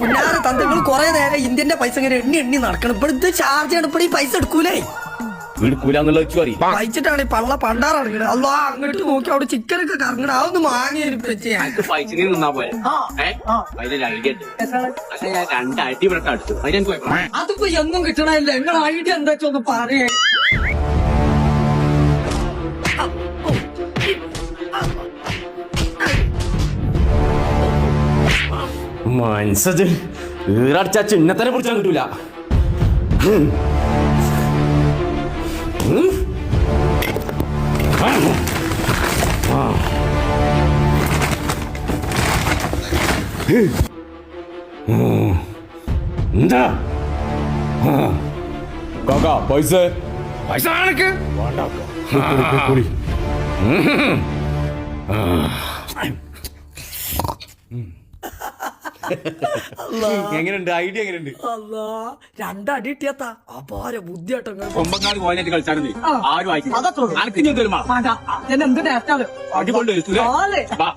പുന്നാര തന്തകൾ കുറെ നേരം ഇന്ത്യന്റെ പൈസ ഇങ്ങനെ എണ്ണി എണ്ണി നടക്കണം. ഇപ്പോൾ ഇത് ചാർജ് ആണ്. ഇപ്പോൾ ഈ പൈസ എടുക്കൂലേ? എടുക്കൂലെന്നുള്ള പറയും. വായിച്ചിട്ടാണ് ഈ പള്ള പണ്ടാറടങ്ങണത് അല്ലോ അങ്ങോട്ട് നോക്കി അവിടെ ചിക്കനൊക്കെ കറങ്ങണ അതൊന്ന് ഇവിടെ കുഴപ്പമില്ല അതിപ്പോ എന്നും കിട്ടണല്ലേ നിങ്ങൾ ഐഡിയ എന്താ വെച്ചൊന്ന് പറയേ. ഈറടിച്ച ചിഹ്നത്തിനെ പിടിച്ചാൽ കിട്ടൂല. എന്താ? പൈസ? പൈസ കണക്ക് കുടി എങ്ങനെയുണ്ട്? ഐഡിയ എങ്ങനെയുണ്ട്? അല്ലാ രണ്ടടി ഇട്ടിയത്താ അപാര ബുദ്ധിയാട്ടോ കോയിനായിട്ട് കളിച്ചായിരുന്നു ആരും വായിക്കും അതൊക്കെ ഉള്ളൂ. അനക്ക് ഞാൻ തരുമാ എന്ത് ടേസ്റ്റാണ് അടിപൊളി. വാ